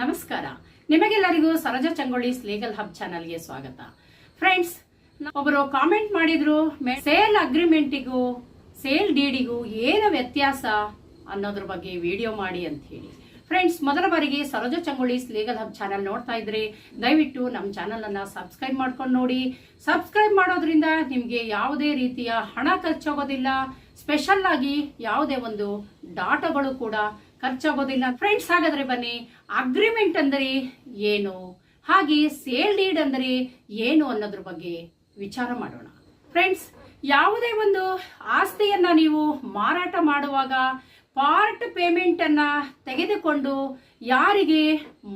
ನಮಸ್ಕಾರ. ನಿಮಗೆಲ್ಲರಿಗೂ Saroja ಚಂಗೊಳ್ಳಿಸ್ legal hub ಚಾನಲ್ಗೆ ಸ್ವಾಗತ. ಫ್ರೆಂಡ್ಸ್ ಒಬ್ಬರು ಕಾಮೆಂಟ್ ಮಾಡಿದ್ರು ಸೇಲ್ ಅಗ್ರಿಮೆಂಟಿಗೂ ಸೇಲ್ ಡೀಡಿಗೂ ಏನು ವ್ಯತ್ಯಾಸ ಅನ್ನೋದ್ರ ಬಗ್ಗೆ ವಿಡಿಯೋ ಮಾಡಿ ಅಂತ ಹೇಳಿ ಫ್ರೆಂಡ್ಸ್ ಮೊದಲ ಬಾರಿಗೆ Saroja Changolli's legal hub channel ನೋಡ್ತಾ ಇದ್ರೆ, ದಯವಿಟ್ಟು ನಮ್ಮ ಚಾನಲ್ ಅನ್ನ ಸಬ್ಸ್ಕ್ರೈಬ್ ಮಾಡ್ಕೊಂಡು ನೋಡಿ. ಸಬ್ಸ್ಕ್ರೈಬ್ ಮಾಡೋದ್ರಿಂದ ನಿಮಗೆ ಯಾವುದೇ ರೀತಿಯ ಹಣ ಖರ್ಚಾಗೋದಿಲ್ಲ ಸ್ಪೆಷಲ್ ಆಗಿ ಯಾವುದೇ ಒಂದು ಡಾಟಾಗಳು ಕೂಡ ಖರ್ಚಾಗೋದಿಲ್ಲ. ಫ್ರೆಂಡ್ಸ್ ಹಾಗಾದ್ರೆ ಬನ್ನಿ ಅಗ್ರಿಮೆಂಟ್ ಅಂದರೆ ಏನು? ಹಾಗೆ ಸೇಲ್ ಡೀಡ್ ಅಂದರೆ ಏನು ಅನ್ನೋದ್ರ ಬಗ್ಗೆ ವಿಚಾರ ಮಾಡೋಣ. ಫ್ರೆಂಡ್ಸ್ ಯಾವುದೇ ಒಂದು ಆಸ್ತಿಯನ್ನ ನೀವು ಮಾರಾಟ ಮಾಡುವಾಗ ಪಾರ್ಟ್ ಪೇಮೆಂಟ್ ಅನ್ನ ತೆಗೆದುಕೊಂಡು ಯಾರಿಗೆ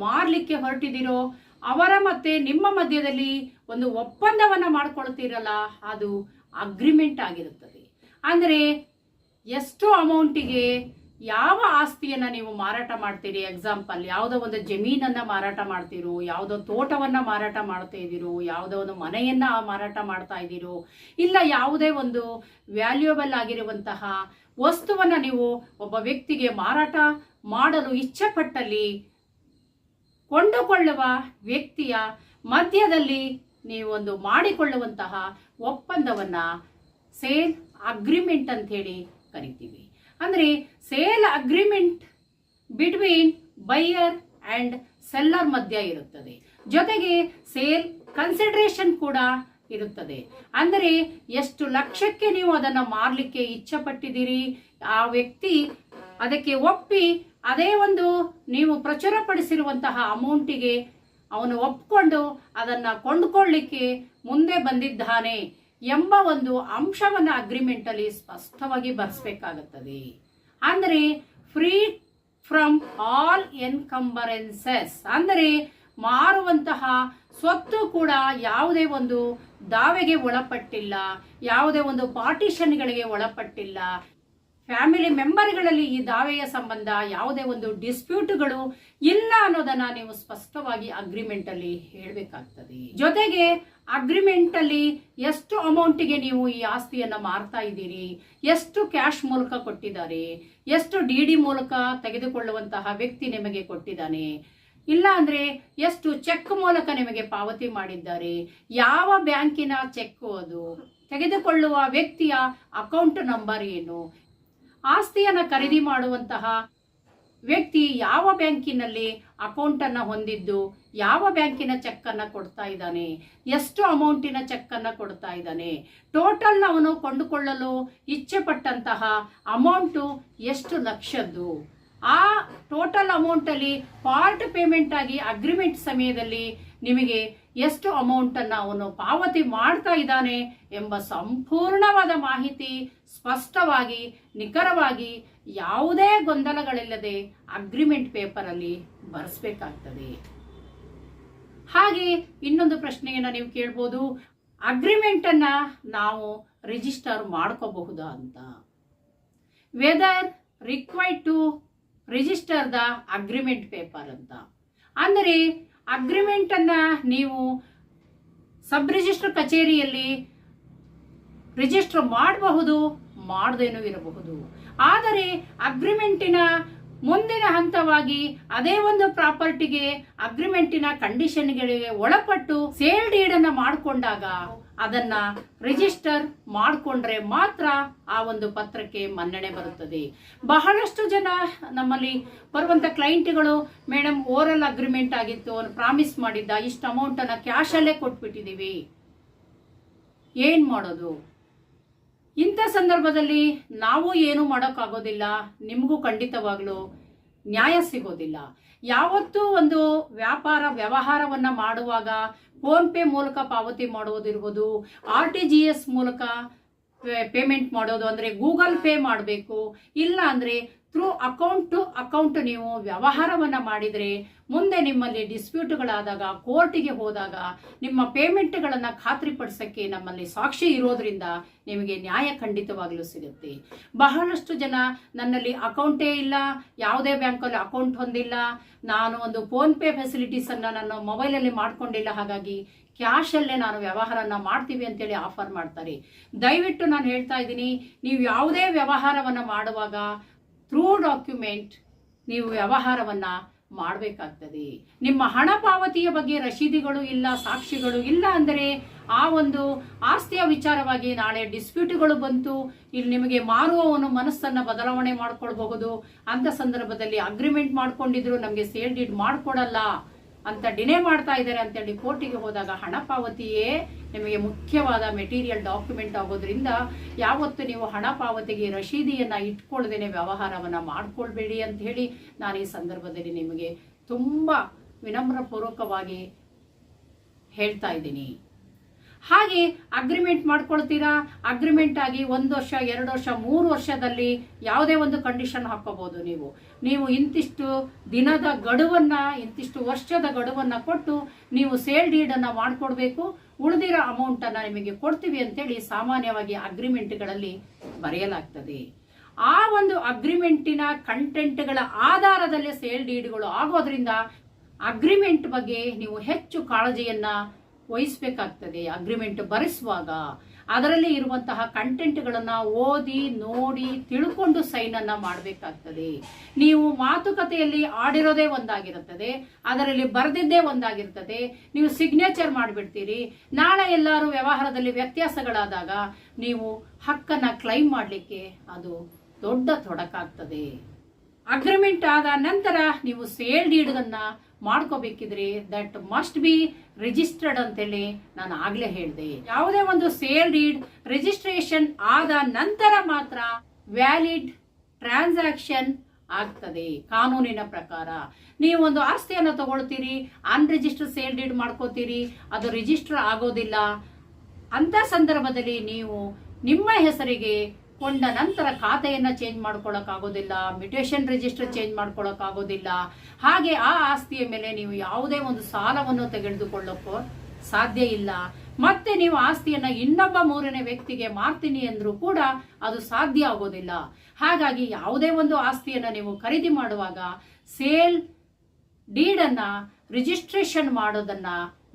ಮಾರ್ಲಿಕ್ಕೆ ಹೊರಟಿದಿರೋ ಅವರ ಮತ್ತೆ ನಿಮ್ಮ ಮಧ್ಯದಲ್ಲಿ ಒಂದು ಒಪ್ಪಂದವನ್ನ ಮಾಡ್ಕೊಳ್ತೀರಲ್ಲ, ಅದು ಅಗ್ರಿಮೆಂಟ್ ಆಗಿರುತ್ತದೆ. ಅಂದರೆ ಎಷ್ಟು ಅಮೌಂಟಿಗೆ ಯಾವ ಆಸ್ತಿಯನ್ನ ನೀವು ಮಾರಾಟ ಮಾಡ್ತೀರಿ? ಎಕ್ಸಾಂಪಲ್ ಯಾವುದೋ ಒಂದು ಜಮೀನನ್ನ ಮಾರಾಟ ಮಾಡ್ತೀರೋ, ಯಾವುದೋ ತೋಟವನ್ನ ಮಾರಾಟ ಮಾಡ್ತಾ ಇದ್ದೀರೋ, ಯಾವುದೋ ಒಂದು ಮನೆಯನ್ನ ಮಾರಾಟ ಮಾಡ್ತಾ ಇದ್ದೀರೋ, ಇಲ್ಲ ಯಾವುದೇ ಒಂದು ವ್ಯಾಲ್ಯೂಯಬಲ್ ಆಗಿರುವಂತಹ ವಸ್ತುವನ್ನ ನೀವು ಒಬ್ಬ ವ್ಯಕ್ತಿಗೆ ಮಾರಾಟ ಮಾಡಲು ಇಚ್ಛೆ ಪಟ್ಟಲ್ಲಿ ಕೊಂಡುಕೊಳ್ಳುವ ವ್ಯಕ್ತಿಯ ಮಧ್ಯದಲ್ಲಿ ನೀವೊಂದು ಮಾಡಿಕೊಳ್ಳುವಂತಹ ಒಪ್ಪಂದವನ್ನ ಸೇಲ್ ಅಗ್ರಿಮೆಂಟ್ ಅಂತ ಹೇಳಿ ಕರಿತೀವಿ. ಅಂದ್ರೆ sale agreement between buyer and seller ಮಧ್ಯ ಇರುತ್ತದೆ. ಜೊತೆಗೆ ಸೇಲ್ ಕನ್ಸಿಡರೇಷನ್ ಕೂಡ ಇರುತ್ತದೆ. ಅಂದರೆ ಎಷ್ಟು ಲಕ್ಷಕ್ಕೆ ನೀವು ಅದನ್ನು ಮಾರಲಿಕ್ಕೆ ಇಚ್ಛೆ ಪಟ್ಟಿದ್ದೀರಿ ಆ ವ್ಯಕ್ತಿ ಅದಕ್ಕೆ ಒಪ್ಪಿ ಅದೇ ಒಂದು ನೀವು ಪ್ರಚುರಪಡಿಸಿರುವಂತಹ ಅಮೌಂಟಿಗೆ ಅವನು ಒಪ್ಕೊಂಡು ಅದನ್ನು ಕೊಂಡುಕೊಳ್ಳಿಕ್ಕೆ ಮುಂದೆ ಬಂದಿದ್ದಾನೆ. ಎಂಬ ಒಂದು ಅಂಶವನ್ನ ಅಗ್ರಿಮೆಂಟ್ ಅಲ್ಲಿ ಸ್ಪಷ್ಟವಾಗಿ ಬರೆಸ್ಬೇಕಾಗುತ್ತದೆ. ಅಂದರೆ ಫ್ರೀ ಫ್ರಮ್ ಆಲ್ ಎನ್ಕಂಬರೆನ್ಸಸ್ ಅಂದರೆ ಮಾರುವಂತಹ ಸ್ವತ್ತು ಕೂಡ ಯಾವುದೇ ಒಂದು ದಾವೆಗೆ ಒಳಪಟ್ಟಿಲ್ಲ, ಯಾವುದೇ ಒಂದು ಪಾರ್ಟಿಷನ್ಗಳಿಗೆ ಒಳಪಟ್ಟಿಲ್ಲ ಫ್ಯಾಮಿಲಿ ಮೆಂಬರ್ಗಳಲ್ಲಿ ಈ ದಾವೆಯ ಸಂಬಂಧ ಯಾವುದೇ ಒಂದು ಡಿಸ್ಪ್ಯೂಟ್ಗಳು ಇಲ್ಲ ಅನ್ನೋದನ್ನ ನೀವು ಸ್ಪಷ್ಟವಾಗಿ ಅಗ್ರಿಮೆಂಟ್ ಅಲ್ಲಿ ಹೇಳಬೇಕಾಗ್ತದೆ. ಜೊತೆಗೆ ಅಗ್ರಿಮೆಂಟ್ ಅಲ್ಲಿ ಎಷ್ಟು ಅಮೌಂಟಿಗೆ ನೀವು ಈ ಆಸ್ತಿಯನ್ನ ಮಾರ್ತಾ ಇದ್ದೀರಿ, ಎಷ್ಟು ಕ್ಯಾಶ್ ಮೂಲಕ ಕೊಟ್ಟಿದ್ದಾರೆ, ಎಷ್ಟು ಡಿ ಡಿ ಮೂಲಕ ತೆಗೆದುಕೊಳ್ಳುವಂತಹ ವ್ಯಕ್ತಿ ನಿಮಗೆ ಕೊಟ್ಟಿದ್ದಾನೆ, ಇಲ್ಲ ಅಂದ್ರೆ ಎಷ್ಟು ಚೆಕ್ ಮೂಲಕ ನಿಮಗೆ ಪಾವತಿ ಮಾಡಿದ್ದಾರೆ, ಯಾವ ಬ್ಯಾಂಕಿನ ಚೆಕ್ ಅದು, ತೆಗೆದುಕೊಳ್ಳುವ ವ್ಯಕ್ತಿಯ ಅಕೌಂಟ್ ನಂಬರ್ ಏನು ಆಸ್ತಿಯನ್ನ ಖರೀದಿ ಮಾಡುವಂತಹ ವ್ಯಕ್ತಿ ಯಾವ ಬ್ಯಾಂಕಿನಲ್ಲಿ ಅಕೌಂಟನ್ನು ಹೊಂದಿದ್ದು, ಯಾವ ಬ್ಯಾಂಕಿನ ಚೆಕ್ಕನ್ನು ಕೊಡ್ತಾ ಇದ್ದಾನೆ, ಎಷ್ಟು ಅಮೌಂಟಿನ ಚೆಕ್ಕನ್ನು ಕೊಡ್ತಾ ಇದ್ದಾನೆ, ಟೋಟಲ್ ಅವನು ಕೊಂಡುಕೊಳ್ಳಲು ಇಚ್ಛೆ ಪಟ್ಟಂತಹ ಅಮೌಂಟು ಎಷ್ಟು ಲಕ್ಷದ್ದು? ಆ ಟೋಟಲ್ ಅಮೌಂಟಲ್ಲಿ ಪಾರ್ಟ್ ಪೇಮೆಂಟ್ ಆಗಿ ಅಗ್ರಿಮೆಂಟ್ ಸಮಯದಲ್ಲಿ ನಿಮಗೆ ಎಷ್ಟು ಅಮೌಂಟನ್ನು ಅವನು ಪಾವತಿ ಮಾಡ್ತಾ ಇದ್ದಾನೆ ಎಂಬ ಸಂಪೂರ್ಣವಾದ ಮಾಹಿತಿ ಸ್ಪಷ್ಟವಾಗಿ, ನಿಖರವಾಗಿ ಯಾವುದೇ ಗೊಂದಲಗಳಿಲ್ಲದೆ ಅಗ್ರಿಮೆಂಟ್ ಪೇಪರ್ ಅಲ್ಲಿ ಬರೆಸ್ಬೇಕಾಗ್ತದೆ. ಹಾಗೆ ಇನ್ನೊಂದು ಪ್ರಶ್ನೆಯನ್ನು ನೀವು ಕೇಳ್ಬೋದು. ಅಗ್ರಿಮೆಂಟ್ ಅನ್ನ ನಾವು ರಿಜಿಸ್ಟರ್ ಮಾಡ್ಕೋಬಹುದಾ ಅಂತ whether required to register the agreement paper ಅಂತ. ಅಂದರೆ ಅಗ್ರಿಮೆಂಟ್ ಅನ್ನ ನೀವು ಸಬ್ ರಿಜಿಸ್ಟರ್ ಕಚೇರಿಯಲ್ಲಿ ರಿಜಿಸ್ಟರ್ ಮಾಡಬಹುದು. ಮಾಡದೇನೂ ಇರಬಹುದು. ಆದರೆ ಅಗ್ರಿಮೆಂಟಿನ ಮುಂದಿನ ಹಂತವಾಗಿ ಅದೇ ಒಂದು ಪ್ರಾಪರ್ಟಿಗೆ ಅಗ್ರಿಮೆಂಟಿನ ಕಂಡೀಷನ್ಗಳಿಗೆ ಒಳಪಟ್ಟು ಸೇಲ್ ಡೀಡ್ ಅನ್ನ ಮಾಡಿಕೊಂಡಾಗ ಅದನ್ನ ರಿಜಿಸ್ಟರ್ ಮಾಡಿಕೊಂಡ್ರೆ ಮಾತ್ರ ಆ ಒಂದು ಪತ್ರಕ್ಕೆ ಮನ್ನಣೆ ಬರುತ್ತದೆ. ಬಹಳಷ್ಟು ಜನ ನಮ್ಮಲ್ಲಿ ಬರುವಂತ ಕ್ಲೈಂಟ್ಗಳು ಮೇಡಮ್ ಓರಲ್ ಅಗ್ರಿಮೆಂಟ್ ಆಗಿತ್ತು, ಅವನು ಪ್ರಾಮಿಸ್ ಮಾಡಿದ್ದ, ಇಷ್ಟು ಅಮೌಂಟ್ ಅನ್ನ ಕ್ಯಾಶ್ ಅಲ್ಲೇ ಕೊಟ್ಬಿಟ್ಟಿದೀವಿ ಏನ್ ಮಾಡೋದು? ಇಂಥ ಸಂದರ್ಭದಲ್ಲಿ ನಾವು ಏನು ಮಾಡೋಕ್ಕಾಗೋದಿಲ್ಲ, ನಿಮಗೂ ಖಂಡಿತವಾಗ್ಲೂ ನ್ಯಾಯ ಸಿಗೋದಿಲ್ಲ. ಯಾವತ್ತೂ ಒಂದು ವ್ಯಾಪಾರ ವ್ಯವಹಾರವನ್ನ ಮಾಡುವಾಗ ಫೋನ್ ಪೇ ಮೂಲಕ ಪಾವತಿ ಮಾಡೋದಿರ್ಬೋದು, ಆರ್ ಟಿ ಜಿ ಎಸ್ ಮೂಲಕ ಪೇಮೆಂಟ್ ಮಾಡೋದು ಅಂದ್ರೆ ಗೂಗಲ್ ಪೇ ಮಾಡಬೇಕು ಇಲ್ಲ ಅಂದ್ರೆ ಥ್ರೂ ಅಕೌಂಟ್ ಟು ಅಕೌಂಟ್ ನೀವು ವ್ಯವಹಾರವನ್ನ ಮಾಡಿದರೆ, ಮುಂದೆ ನಿಮ್ಮಲ್ಲಿ ಡಿಸ್ಪ್ಯೂಟ್ಗಳಾದಾಗ, ಕೋರ್ಟಿಗೆ ಹೋದಾಗ, ನಿಮ್ಮ ಪೇಮೆಂಟ್ಗಳನ್ನು ಖಾತ್ರಿಪಡಿಸೋಕ್ಕೆ ನಮ್ಮಲ್ಲಿ ಸಾಕ್ಷಿ ಇರೋದ್ರಿಂದ ನಿಮಗೆ ನ್ಯಾಯ ಖಂಡಿತವಾಗಲೂ ಸಿಗುತ್ತೆ. ಬಹಳಷ್ಟು ಜನ ನನ್ನಲ್ಲಿ ಅಕೌಂಟೇ ಇಲ್ಲ, ಯಾವುದೇ ಬ್ಯಾಂಕಲ್ಲಿ ಅಕೌಂಟ್ ಹೊಂದಿಲ್ಲ, ನಾನು ಒಂದು ಫೋನ್ ಪೇ ಫೆಸಿಲಿಟೀಸ್ ಅನ್ನ ನನ್ನ ಮೊಬೈಲಲ್ಲಿ ಮಾಡ್ಕೊಂಡಿಲ್ಲ, ಹಾಗಾಗಿ ಕ್ಯಾಶ್ ಅಲ್ಲೇ ನಾನು ವ್ಯವಹಾರನ ಮಾಡ್ತೀವಿ ಅಂತೇಳಿ ಆಫರ್ ಮಾಡ್ತಾರೆ. ದಯವಿಟ್ಟು ನಾನು ಹೇಳ್ತಾ ಇದ್ದೀನಿ, ನೀವು ಯಾವುದೇ ವ್ಯವಹಾರವನ್ನು ಮಾಡುವಾಗ ಥ್ರೂ ಡಾಕ್ಯುಮೆಂಟ್ ನೀವು ವ್ಯವಹಾರವನ್ನ ಮಾಡಬೇಕಾಗ್ತದೆ. ನಿಮ್ಮ ಹಣ ಪಾವತಿಯ ಬಗ್ಗೆ ರಶೀದಿಗಳು ಇಲ್ಲ, ಸಾಕ್ಷಿಗಳು ಇಲ್ಲ ಅಂದರೆ ಆ ಒಂದು ಆಸ್ತಿಯ ವಿಚಾರವಾಗಿ ನಾಳೆ ಡಿಸ್ಪ್ಯೂಟ್ಗಳು ಬಂತು, ಇಲ್ಲಿ ನಿಮಗೆ ಮಾರುವವನು ಮನಸ್ಸನ್ನ ಬದಲಾವಣೆ ಮಾಡ್ಕೊಳ್ಬಹುದು. ಅಂತ ಸಂದರ್ಭದಲ್ಲಿ ಅಗ್ರಿಮೆಂಟ್ ಮಾಡ್ಕೊಂಡಿದ್ರು, ನಮಗೆ ಸೇಲ್ ಡೀಡ್ ಮಾಡ್ಕೊಡಲ್ಲ. ಅಂತ ಡಿನೇ ಮಾಡ್ತಾ ಇದ್ದಾರೆ ಅಂತೇಳಿ ಕೋರ್ಟಿಗೆ ಹೋದಾಗ ಹಣ ಪಾವತಿಯೇ ನಿಮಗೆ ಮುಖ್ಯವಾದ ಮೆಟೀರಿಯಲ್ ಡಾಕ್ಯುಮೆಂಟ್ ಆಗೋದ್ರಿಂದ ಯಾವತ್ತು ನೀವು ಹಣ ಪಾವತಿಗೆ ರಶೀದಿಯನ್ನು ಇಟ್ಕೊಳ್ದೇನೆ ವ್ಯವಹಾರವನ್ನ ಮಾಡ್ಕೊಳ್ಬೇಡಿ ಅಂತ ಹೇಳಿ ನಾನು ಈ ಸಂದರ್ಭದಲ್ಲಿ ನಿಮಗೆ ತುಂಬಾ ವಿನಮ್ರಪೂರ್ವಕವಾಗಿ ಹೇಳ್ತಾ ಇದ್ದೀನಿ. ಹಾಗೆ ಅಗ್ರಿಮೆಂಟ್ ಮಾಡ್ಕೊಳ್ತೀರಾ? ಅಗ್ರಿಮೆಂಟ್ ಆಗಿ ಒಂದು ವರ್ಷ, ಎರಡು ವರ್ಷ, ಮೂರು ವರ್ಷದಲ್ಲಿ ಯಾವುದೇ ಒಂದು ಕಂಡೀಷನ್ ಹಾಕೋಬಹುದು ನೀವು. ನೀವು ಇಂತಿಷ್ಟು ದಿನದ ಗಡುವನ್ನ, ಇಂತಿಷ್ಟು ವರ್ಷದ ಗಡುವನ್ನ ಕೊಟ್ಟು ನೀವು ಸೇಲ್ ಡೀಡ್ ಅನ್ನ ಮಾಡ್ಕೊಡ್ಬೇಕು. ಉಳಿದಿರೋ ಅಮೌಂಟ್ ಅನ್ನ ನಿಮಗೆ ಕೊಡ್ತೀವಿ ಅಂತೇಳಿ ಸಾಮಾನ್ಯವಾಗಿ ಅಗ್ರಿಮೆಂಟ್ಗಳಲ್ಲಿ ಬರೆಯಲಾಗ್ತದೆ. ಆ ಒಂದು ಅಗ್ರಿಮೆಂಟಿನ ಕಂಟೆಂಟ್ಗಳ ಆಧಾರದಲ್ಲೇ ಸೇಲ್ ಡೀಡ್ಗಳು ಆಗೋದ್ರಿಂದ ಅಗ್ರಿಮೆಂಟ್ ಬಗ್ಗೆ ನೀವು ಹೆಚ್ಚು ಕಾಳಜಿಯನ್ನ ವಹಿಸ್ಬೇಕಾಗ್ತದೆ ಅಗ್ರಿಮೆಂಟ್ ಬರೆಸುವಾಗ. ಅದರಲ್ಲಿ ಇರುವಂತಹ ಕಂಟೆಂಟ್ಗಳನ್ನು ಓದಿ, ನೋಡಿ, ತಿಳ್ಕೊಂಡು ಸೈನ್ ಅನ್ನ ಮಾಡಬೇಕಾಗ್ತದೆ. ನೀವು ಮಾತುಕತೆಯಲ್ಲಿ ಆಡಿರೋದೇ ಒಂದಾಗಿರುತ್ತದೆ, ಅದರಲ್ಲಿ ಬರೆದಿದ್ದೇ ಒಂದಾಗಿರ್ತದೆ ನೀವು ಸಿಗ್ನೇಚರ್ ಮಾಡಿಬಿಡ್ತೀರಿ. ನಾಳೆ ಎಲ್ಲರೂ ವ್ಯವಹಾರದಲ್ಲಿ ವ್ಯತ್ಯಾಸಗಳಾದಾಗ ನೀವು ಹಕ್ಕನ್ನ ಕ್ಲೈಮ್ ಮಾಡಲಿಕ್ಕೆ ಅದು ದೊಡ್ಡ ತೊಡಕಾಗ್ತದೆ. ಅಗ್ರಿಮೆಂಟ್ ಆದ ನಂತರ ನೀವು ಸೇಲ್ ಡೀಡ್ಗನ್ನ ಮಾಡ್ಕೋಬೇಕಿದ್ರೆ ದಟ್ ಮಸ್ಟ್ ಬಿ ರಿಜಿಸ್ಟರ್ಡ್ ಅಂತೇಳಿ ನಾನು ಆಗ್ಲೇ ಹೇಳಿದೆ. ಯಾವುದೇ ಒಂದು ಸೇಲ್ ಡೀಡ್ ರಿಜಿಸ್ಟ್ರೇಷನ್ ಆದ ನಂತರ ಮಾತ್ರ ವ್ಯಾಲಿಡ್ ಟ್ರಾನ್ಸಾಕ್ಷನ್ ಆಗ್ತದೆ, ಕಾನೂನಿನ ಪ್ರಕಾರ. ನೀವು ಒಂದು ಆಸ್ತಿಯನ್ನು ತಗೊಳ್ತೀರಿ ಅನ್ರಿಜಿಸ್ಟರ್ ಸೇಲ್ ಡೀಡ್ ಮಾಡ್ಕೋತೀರಿ, ಅದು ರಿಜಿಸ್ಟರ್ ಆಗೋದಿಲ್ಲ. ಅಂತ ಸಂದರ್ಭದಲ್ಲಿ ನೀವು ನಿಮ್ಮ ಹೆಸರಿಗೆ ಕೊಂಡ ನಂತರ ಖಾತೆಯನ್ನ ಚೇಂಜ್ ಆಗೋದಿಲ್ಲ ಮ್ಯೂಟೇಷನ್ ರಿಜಿಸ್ಟರ್ ಚೇಂಜ್ ಮಾಡ್ಕೊಳಕ್ ಆಗೋದಿಲ್ಲ ಹಾಗೆ ಆ ಆಸ್ತಿಯ ಮೇಲೆ ನೀವು ಯಾವುದೇ ಒಂದು ಸಾಲವನ್ನು ತೆಗೆದುಕೊಳ್ಳೋಕ್ಕೂ ಸಾಧ್ಯ ಇಲ್ಲ. ಮತ್ತೆ ನೀವು ಆಸ್ತಿಯನ್ನ ಇನ್ನೊಬ್ಬ ಮೂರನೇ ವ್ಯಕ್ತಿಗೆ ಮಾರ್ತೀನಿ ಅಂದ್ರೂ ಕೂಡ ಅದು ಸಾಧ್ಯ ಆಗೋದಿಲ್ಲ. ಹಾಗಾಗಿ ಯಾವುದೇ ಒಂದು ಆಸ್ತಿಯನ್ನ ನೀವು ಖರೀದಿ ಮಾಡುವಾಗ ಸೇಲ್ ಡೀಡನ್ನ ರಿಜಿಸ್ಟ್ರೇಷನ್ ಮಾಡೋದನ್ನ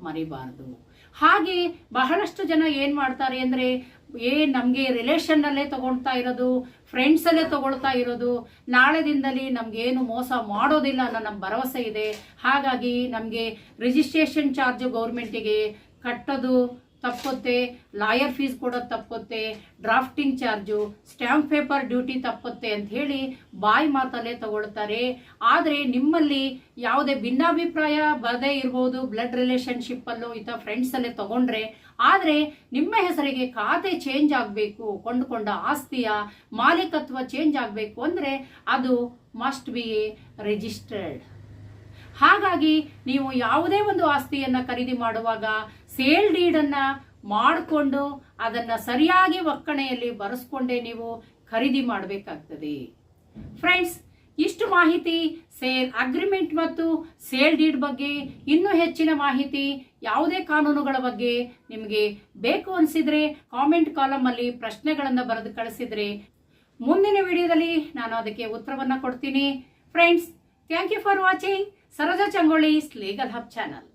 ಮರಿಬಾರದು. ಹಾಗೆ ಬಹಳಷ್ಟು ಜನ ಏನ್ ಮಾಡ್ತಾರೆ ಅಂದ್ರೆ, ಏ, ನಮಗೆ ರಿಲೇಷನ್ ಅಲ್ಲೇ ತಗೊಳ್ತಾ ಇರೋದು ಫ್ರೆಂಡ್ಸ್ ಅಲ್ಲೇ ತಗೊಳ್ತಾ ಇರೋದು, ನಾಳೆ ದಿನದಲ್ಲಿ ಏನು ಮೋಸ ಮಾಡೋದಿಲ್ಲ ಅನ್ನೋ ನಮ್ಮ ಭರವಸೆ ಇದೆ. ಹಾಗಾಗಿ ನಮಗೆ ರಿಜಿಸ್ಟ್ರೇಷನ್ ಚಾರ್ಜ್ ಗೌರ್ಮೆಂಟಿಗೆ ಕಟ್ಟೋದು ತಪ್ಪುತ್ತೆ, ಲಾಯರ್ ಫೀಸ್ ಕೊಡೋದು ತಪ್ಪುತ್ತೆ, drafting charge, stamp paper duty ತಪ್ಪುತ್ತೆ ಅಂತ ಹೇಳಿ ಬಾಯಿ ಮಾತಲ್ಲೇ ತಗೊಳ್ತಾರೆ. ಆದರೆ ನಿಮ್ಮಲ್ಲಿ ಯಾವುದೇ ಭಿನ್ನಾಭಿಪ್ರಾಯ ಬರದೇ ಇರ್ಬೋದು ಬ್ಲಡ್ ರಿಲೇಷನ್ಶಿಪ್ಪಲ್ಲೂ ಥರ ಫ್ರೆಂಡ್ಸ್ ಅಲ್ಲೇ ತಗೊಂಡ್ರೆ. ಆದರೆ ನಿಮ್ಮ ಹೆಸರಿಗೆ ಖಾತೆ ಚೇಂಜ್ ಆಗಬೇಕು, ಕೊಂಡುಕೊಂಡ ಆಸ್ತಿಯ ಮಾಲೀಕತ್ವ ಚೇಂಜ್ ಆಗಬೇಕು ಅಂದರೆ ಅದು ಮಸ್ಟ್ ಬಿ ರಿಜಿಸ್ಟರ್ಡ್ ಹಾಗಾಗಿ ನೀವು ಯಾವುದೇ ಒಂದು ಆಸ್ತಿಯನ್ನು ಖರೀದಿ ಮಾಡುವಾಗ ಸೇಲ್ ಡೀಡನ್ನು ಮಾಡಿಕೊಂಡು ಅದನ್ನ ಸರಿಯಾಗಿ ಒಕ್ಕಣೆಯಲ್ಲಿ ಬರೆಸ್ಕೊಂಡೇ ನೀವು ಖರೀದಿ ಮಾಡಬೇಕಾಗ್ತದೆ. ಫ್ರೆಂಡ್ಸ್ ಇಷ್ಟು ಮಾಹಿತಿ ಸೇಲ್ ಅಗ್ರಿಮೆಂಟ್ ಮತ್ತು ಸೇಲ್ ಡೀಡ್ ಬಗ್ಗೆ ಇನ್ನೂ ಹೆಚ್ಚಿನ ಮಾಹಿತಿ ಯಾವುದೇ ಕಾನೂನುಗಳ ಬಗ್ಗೆ ನಿಮಗೆ ಬೇಕು ಅನಿಸಿದರೆ ಕಾಮೆಂಟ್ ಕಾಲಮಲ್ಲಿ ಪ್ರಶ್ನೆಗಳನ್ನು ಬರೆದು ಕಳಿಸಿದ್ರೆ ಮುಂದಿನ ವಿಡಿಯೋದಲ್ಲಿ ನಾನು ಅದಕ್ಕೆ ಉತ್ತರವನ್ನು ಕೊಡ್ತೀನಿ. Friends thank you for watching Saroja Changoli legal hub channel